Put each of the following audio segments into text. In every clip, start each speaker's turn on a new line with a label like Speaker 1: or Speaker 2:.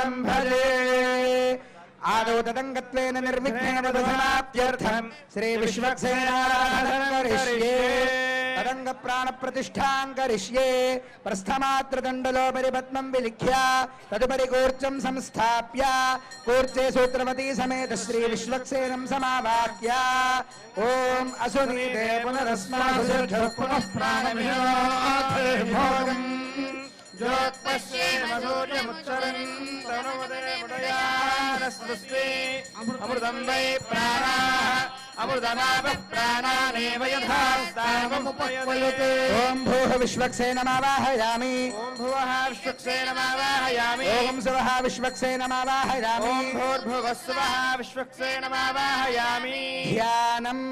Speaker 1: तम भजे आदोदंगत्वेन निर्मिघ्नेन वदनात्यर्थं श्री विश्वक्सेनाराधनं करिष्ये। तदंग प्राण प्रतिष्ठां करिष्ये प्रस्थमात्रदण्डलोपरि पद्मं विलिख्य। तदुपरि कूर्चं संस्थाप्य। कूर्चे सूत्रमती समेत श्री विश्वक्सेनं समावाक्य। ॐ असुनीते पुनरस्मात् पुनः प्राणमियोऽथे भोगम्।
Speaker 2: అమృతం వై ప్రాణా అమృతమాప प्राणानेव यथा सार्वमुपयुते
Speaker 1: ॐ भूः विश्वक्सेनमावाहयामि। ॐ ध्यानम्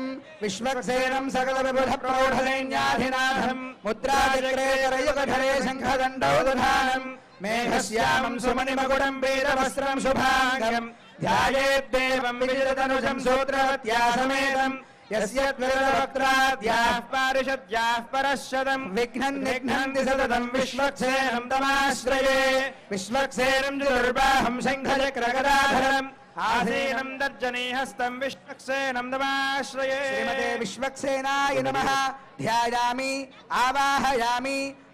Speaker 1: विश्वक्सेनम् सकलविबुधप्रौढसैन्याधिनाथम् मुद्रादिक्रेतरयुगधरे शङ्खदण्डौ दधानम् मेघश्यामम् सुमणिमगुडम् वीरवस्त्रम् शुभाङ्गम्। ध्यायेद्देवम् विजिरतनुषम् सूत्रहत्यासमेतम् यस्यत्वक्त्राद्याः
Speaker 2: पारिषद्याः परशतम्
Speaker 1: विघ्नन् निघ्नन्ति सततम् विश्वक्षेणम् तमाश्रये। विश्वक्षेणम् दुर्बाहम् शङ्खचक्रगदाधरम्। आधीनम् दर्जनीहस्तम् ध्यायामि, आवाहयामि।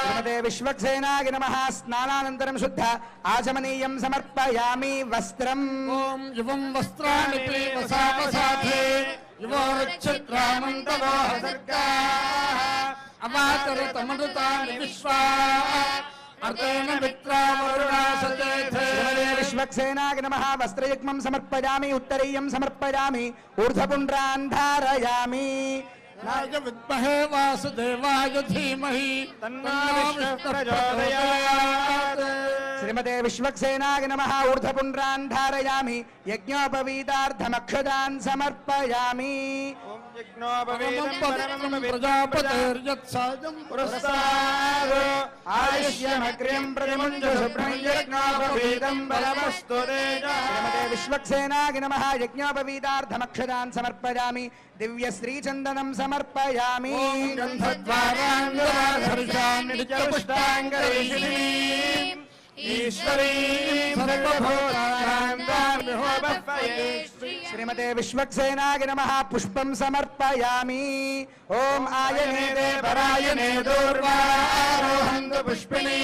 Speaker 2: శ్రీమతే విశ్వక్సేనాయ నమ.
Speaker 1: స్నానానంతరం శుద్ధ ఆచమనీయం సమర్పయామి వస్త్రం.
Speaker 3: ఓం యువం వస్త్రాన్ని ప్రేమసాపసాధే యువరుచుద్రామంతమోహసర్గాతరుతమృతాని విశ్వా.
Speaker 1: విశ్వక్సేనాయ నమ. వస్త్రయుగ్మం సమర్పయామి ఉత్తరీయం సమర్పయామి
Speaker 3: ఊర్ధపుండ్రాన్ ధారయామి. राज वासुदेवाय
Speaker 2: धीमहि तन्नो प्रचोदयात्।
Speaker 1: श्रीमते विश्वक्सेनाय नमः। ऊर्ध्वपुण्ड्रान् धारयामि। यज्ञोपवीतार्थमक्षदान् समर्पयामि।
Speaker 2: आयुष्यमग्रियं प्रतिमुञ्जुभ्रयज्ञोपवीतं
Speaker 1: बलमस्तु विश्वक्सेनाय नमः। समर्पयामि। दिव्यश्रीचन्दनं समर्पयामि। श्रीमते विश्वक्सेनाय नमः पुष्पं समर्पयामि ॐ आयने देवरायने
Speaker 2: दूर्वारोहन्तु पुष्पिणी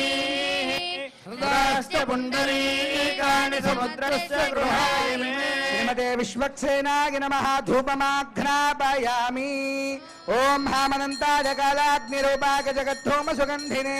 Speaker 2: हृदाश्च पुण्डरीकाणि समुद्रस्य गृहाय मे
Speaker 1: श्रीमते विश्वक्सेनाय नमः धूपमाघ्नापयामि ॐ हामनन्ताय कालाग्निरूपाय जगद्धूमसुगन्धिने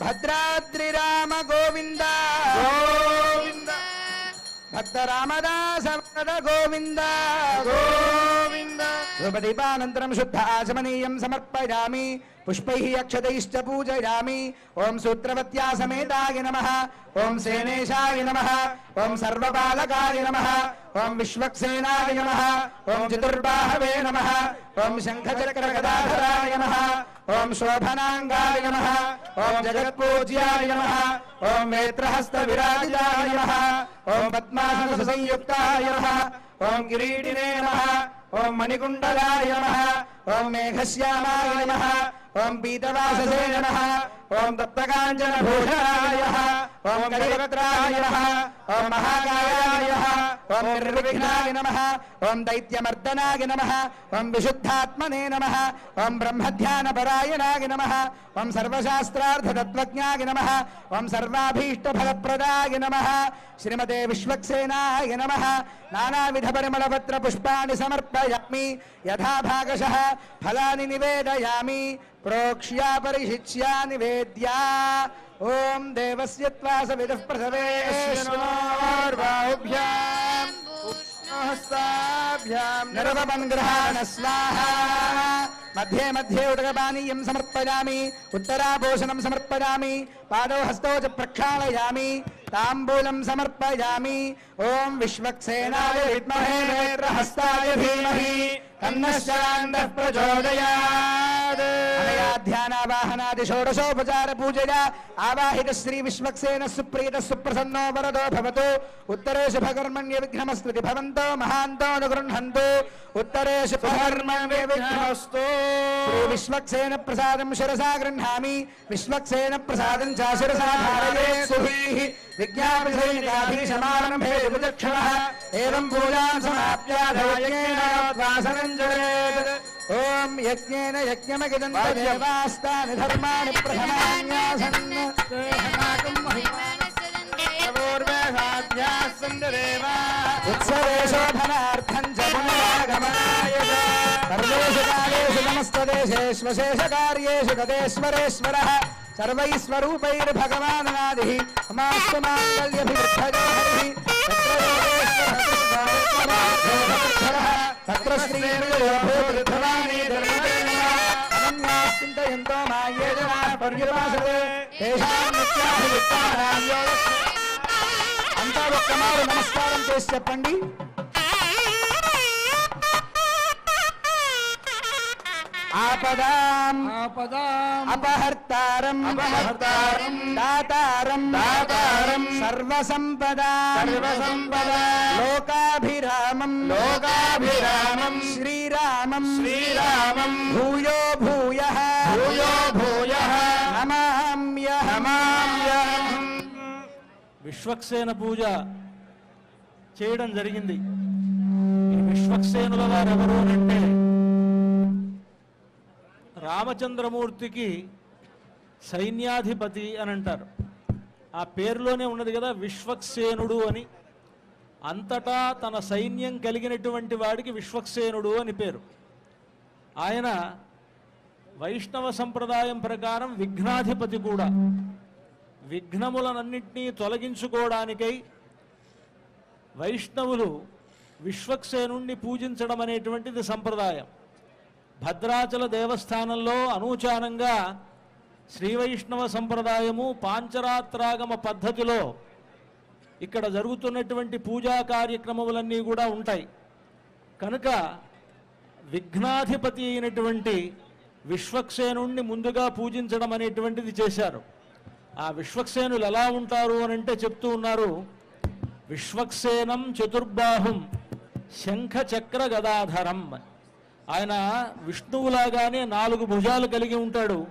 Speaker 1: భద్రాద్రిరామ గోవింద.
Speaker 2: గోవింద.
Speaker 1: భక్త రామదాస గోవింద.
Speaker 2: గోవింద.
Speaker 1: ధ్రుపదీపానంతరం శుద్ధ ఆచమనీయం సమర్పయామి. పుష్పైః అక్షతైశ్చ పూజయామి. ఓం సూత్రవత్యా సమేతాయ నమః. ఓం సేనేశాయ నమః. ఓం సర్వపాలకాయ నమః. ఓం విశ్వక్సేనాయ నమః. ఓం చతుర్బాహవే నమః. ఓం శంఖచక్రగదాధరాయ నమః. ओम शोभनांगाय नमः। ओम जगत्पूज्याय नमः। ओम नेत्रहस्तविराजाय नमः। ओम पद्मासनसंयुक्ताय नमः। ओम किरीटिने नमः। ओम मणिकुंडलाय नमः। ओम मेघश्यामाय नमः। ओम पीतवाससे नमः। ओम दत्तकांजन भूषणाय ओम गरीवत्राय ओम महाकायाय, ओम निर्विघ्नाय नमः, ओम दैत्यमर्दनाय नमः, ओम विशुद्धात्मने नमः, ओम ब्रह्मध्यानपरायणाय नमः, ओम सर्वशास्त्रार्थतत्त्वज्ञाय नमः, ओम सर्वाभीष्टफलप्रदाय नमः, श्रीमते विश्वक्सेनाय नमः, नानाविधपरिमलपत्रपुष्पाणि समर्पयामि, यथा भागशः, फलानि निवेदयामि प्रोक्ष्या परिशिच्या निवेद యథా భాగశః ఫలాని నివేదయామి ప్రోక్ష్యా పరిశిచ్యా నివేద్యా ఓం దేవస్య త్వా సవిదుః ప్రసవే
Speaker 2: శిష్ణోర్బాహుభ్యాం ఉష్ణహస్తాభ్యాం
Speaker 1: నిరవమం గృహాణ స్వాహా మధ్యే మధ్యే ఉదకపానీయం సమర్పయామి ఉత్తరాభూషణం సమర్పయామి పాదౌ హస్తౌ तन्नश्चान्दः पूजया अनयाध्यानावाहनादिषोडशोपचारपूजया श्री श्रीविश्वक्सेन सुप्रीत सुप्रसन्नो वरदो भवतु। उत्तरे शुभकर्मण्यविघ्नमस्कृति भवन्तो महान्तो, अनुगृह्णन्तु। उत्तरे शुभकर्मण्यविघ्नमस्तु श्रीविश्वक्सेन प्रसादं शिरसा गृह्णामि। विश्वक्सेन प्रसादं च शिरसा धारये एवं पूजां वासनं प्रयुञ्जले ॐ यज्ञेन यज्ञमगदन् देवास्तानि धर्माणि उत्सवे शोभनार्थं च पुनरागमनाय सर्वेषु कालेषु नमस्तदेशेष्वशेषकार्येषु गतेश्वरेश्वरः వాసనం జరేత్ ఓం యజ్ఞేన యజ్ఞమగిదం దేవాస్తాని మాంగళ్యభివృద్ధయో తత్ర తేషాం నిత్యాభియుక్తానాం అంతా ఒక్క మారు నమస్కారం చేసి చెప్పండి. ఆపదాం.
Speaker 3: ఆపదాం.
Speaker 1: అపహర్తారం.
Speaker 2: అపహర్తారం.
Speaker 1: దాతారం.
Speaker 2: దాతారం.
Speaker 1: సర్వసంపదా.
Speaker 2: సర్వసంపదా.
Speaker 1: లోకాభిరామం.
Speaker 2: లోకాభిరామం.
Speaker 1: శ్రీరామం.
Speaker 2: శ్రీరామం.
Speaker 1: భూయో భూయ.
Speaker 2: భూయో భూయః.
Speaker 1: నమామ్యహం.
Speaker 2: నమామ్యహం.
Speaker 4: విశ్వక్సేన పూజ చేయడం జరిగింది. ఈ విశ్వక్సేనుల వారు ఎవరు అని అంటే రామచంద్రమూర్తికి సైన్యాధిపతి అని అంటారు. ఆ పేరులోనే ఉన్నది కదా విశ్వక్సేనుడు అని. అంతటా తన సైన్యం కలిగినటువంటి వాడికి విశ్వక్సేనుడు అని పేరు. ఆయన వైష్ణవ సంప్రదాయం ప్రకారం విఘ్నాధిపతి కూడా. విఘ్నములనన్నింటినీ తొలగించుకోవడానికై వైష్ణవులు విశ్వక్సేనుణ్ణి పూజించడం అనేటువంటిది సంప్రదాయం. భద్రాచల దేవస్థానంలో అనూచానంగా శ్రీ వైష్ణవ సంప్రదాయము పాంచరాత్రాగమ పద్ధతిలో ఇక్కడ జరుగుతున్నటువంటి పూజా కార్యక్రమములన్నీ కూడా ఉంటాయి. కనుక విఘ్నాధిపతి అయినటువంటి విశ్వక్సేనుణ్ణి ముందుగా పూజించడం అనేటువంటిది చేశారు. ఆ విశ్వక్సేనులు ఎలా ఉంటారు అని అంటే చెప్తూ ఉన్నారు. విశ్వక్సేనం చతుర్బాహుం శంఖ చక్ర గదాధరం. ఆయన విష్ణువులాగానే నాలుగు భుజాలు కలిగి ఉంటాడు.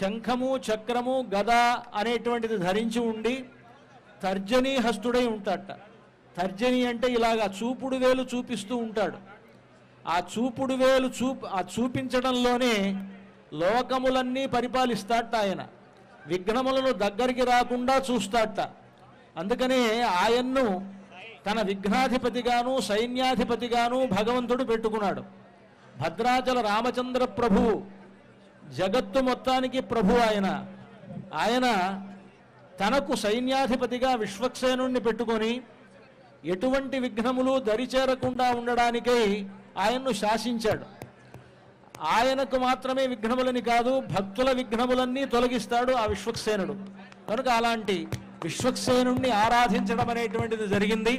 Speaker 4: శంఖము చక్రము గద అనేటువంటిది ధరించి ఉండి తర్జనీ హస్తుడై ఉంటాడట. తర్జని అంటే ఇలాగా చూపుడు వేలు చూపిస్తూ ఉంటాడు. ఆ చూపుడు వేలు చూపు ఆ చూపించడంలోనే లోకములన్నీ పరిపాలిస్తాడట ఆయన. విఘ్నములను దగ్గరికి రాకుండా చూస్తాడట. అందుకనే ఆయన్ను తన విఘ్నాధిపతిగాను సైన్యాధిపతిగాను భగవంతుడు పెట్టుకున్నాడు. భద్రాచల రామచంద్ర ప్రభువు జగత్తు మొత్తానికి ప్రభు ఆయన. ఆయన తనకు సైన్యాధిపతిగా విశ్వక్సేనుణ్ణి పెట్టుకొని ఎటువంటి విఘ్నములు దరిచేరకుండా ఉండడానికై ఆయన్ను శాసించాడు. ఆయనకు మాత్రమే విఘ్నములని కాదు భక్తుల విఘ్నములన్నీ తొలగిస్తాడు ఆ విశ్వక్సేనుడు. కనుక అలాంటి విశ్వక్సేనుణ్ణి ఆరాధించడం అనేటువంటిది జరిగింది.